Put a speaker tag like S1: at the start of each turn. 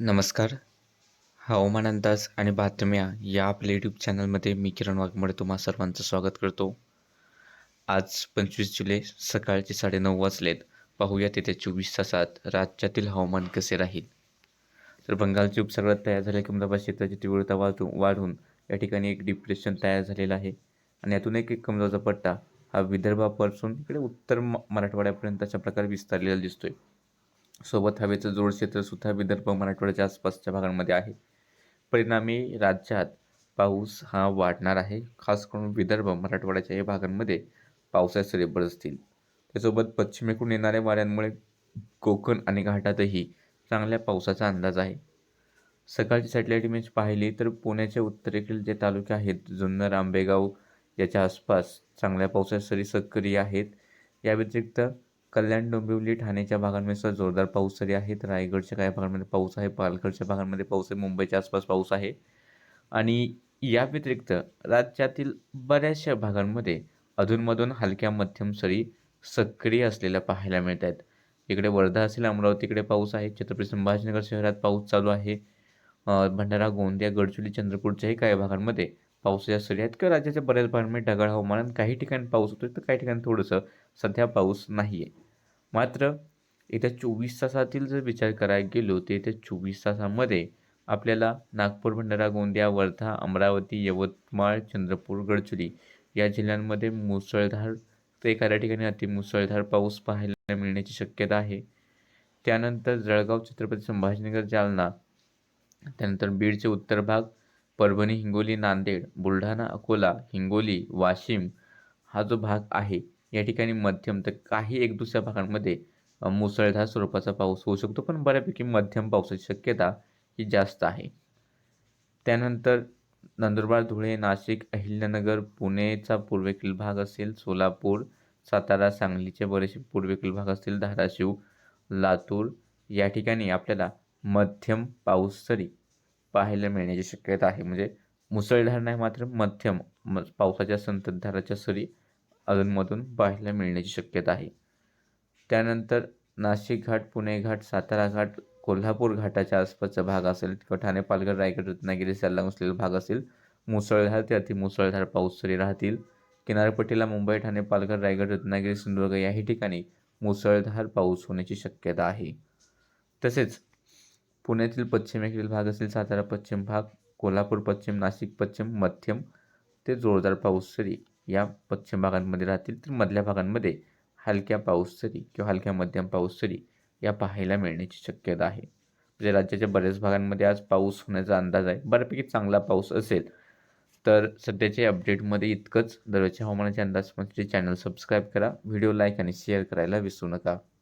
S1: नमस्कार. हवामान अंदाज आणि बातम्या या आपल्या यूट्यूब चॅनलमध्ये मी किरण वाघमोडे तुम्हा सर्वांचं स्वागत करतो. आज पंचवीस जुलै सकाळचे साडेनऊ वाजलेत. पाहूया येत्या चोवीस तासात राज्यातील हवामान कसे राहील. तर बंगालची उपसर्गात तयार झालेल्या कमदाबाद क्षेत्राची तीव्रता वाढून वाढून या ठिकाणी एक डिप्रेशन तयार झालेलं आहे. आणि यातून एक एक कमजाचा पट्टा हा विदर्भापासून इकडे उत्तर म- मराठवाड्यापर्यंत अशा प्रकारे विस्तारलेला दिसतोय. सोबत हवेचं जोड क्षेत्रसुद्धा विदर्भ मराठवाड्याच्या आसपासच्या भागांमध्ये आहे. परिणामी राज्यात पाऊस हा वाढणार आहे. खास करून विदर्भ मराठवाड्याच्या या भागांमध्ये पावसाचे सरी बरसतील. त्यासोबत पश्चिमेकडून येणाऱ्या वाऱ्यांमुळे कोकण आणि घाटातही चांगल्या पावसाचा अंदाज आहे. सकाळची सॅटेलाईट इमेज पाहिली तर पुण्याच्या उत्तरेकडील जे तालुके आहेत जुन्नर आंबेगाव याच्या आसपास चांगल्या पावसाच्या सरी सक्रिय आहेत. या व्यतिरिक्त कल्याण डोंबिवली ठाण्याच्या भागांमध्ये सुद्धा जोरदार पाऊस सरी आहेत रायगडच्या काही भागांमध्ये पाऊस आहे. पालघरच्या भागांमध्ये पाऊस आहे. मुंबईच्या आसपास पाऊस आहे. आणि या व्यतिरिक्त राज्यातील बऱ्याचशा भागांमध्ये अधूनमधून हलक्या मध्यम सरी सक्रिय असलेल्या पाहायला मिळत आहेत. इकडे वर्धा असेल अमरावतीकडे पाऊस आहे. छत्रपती संभाजीनगर शहरात पाऊस चालू आहे. भंडारा गोंदिया गडचिरोली चंद्रपूरच्याही काही भागांमध्ये पावसाच्या सरी आहेत किंवा राज्याच्या बऱ्याच भागांमध्ये ढगाळ हवामान काही ठिकाणी पाऊस होतो तर काही ठिकाणी थोडंसं सध्या पाऊस नाही आहे मात्र येत्या चोवीस तासातील जर विचार करायला गेलो तर येत्या चोवीस तासामध्ये आपल्याला नागपूर भंडारा गोंदिया वर्धा अमरावती यवतमाळ चंद्रपूर गडचिरोली या जिल्ह्यांमध्ये मुसळधार ते एखाद्या ठिकाणी अतिमुसळधार पाऊस पाहायला मिळण्याची शक्यता आहे. त्यानंतर जळगाव छत्रपती संभाजीनगर जालना त्यानंतर बीडचे उत्तर भाग परभणी हिंगोली नांदेड बुलढाणा अकोला हिंगोली वाशिम हा जो भाग आहे या ठिकाणी मध्यम तर काही एक दुसऱ्या भागांमध्ये मुसळधार स्वरूपाचा पाऊस होऊ शकतो पण बऱ्यापैकी मध्यम पावसाची शक्यता ही जास्त आहे. त्यानंतर नंदुरबार धुळे नाशिक अहिल्यानगर पुणेचा पूर्वेकडील भाग असेल सोलापूर सातारा सांगलीचे बरेचसे पूर्वेकडील भाग असतील धाराशिव लातूर या ठिकाणी आपल्याला मध्यम पाऊस सरी पाहायला मिळण्याची शक्यता आहे. म्हणजे मुसळधार नाही मात्र मध्यम म पावसाच्या संततधाराच्या सरी अधूनमधून पाहायला मिळण्याची शक्यता आहे. त्यानंतर नाशिक घाट पुणे घाट सातारा घाट कोल्हापूर घाटाच्या आसपासचा भाग असेल किंवा ठाणे पालघर रायगड रत्नागिरी सल्ला असलेला भाग असेल मुसळधार ते अतिमुसळधार पाऊस सरी राहतील. किनारपट्टीला मुंबई ठाणे पालघर रायगड रत्नागिरी सिंधुदुर्ग याही ठिकाणी मुसळधार पाऊस होण्याची शक्यता आहे. तसेच पुण्यातील पश्चिमेकडील भाग असेल सातारा पश्चिम भाग कोल्हापूर पश्चिम नाशिक पश्चिम मध्यम ते जोरदार पाऊस सरी. या पश्चिम भागांमध्ये राहतील तर मधल्या भागांमध्ये हलक्या पाऊस सरी किंवा हलक्या मध्यम पाऊस सरी या पाहायला मिळण्याची शक्यता आहे. म्हणजे राज्याच्या बऱ्याच भागांमध्ये आज पाऊस होण्याचा अंदाज आहे. बऱ्यापैकी चांगला पाऊस असेल तर सध्याच्या अपडेटमध्ये इतकंच. दररोजच्या हवामानाचे अंदाज म्हणजे चॅनल सबस्क्राईब करा. व्हिडिओ लाईक आणि शेअर करायला विसरू नका.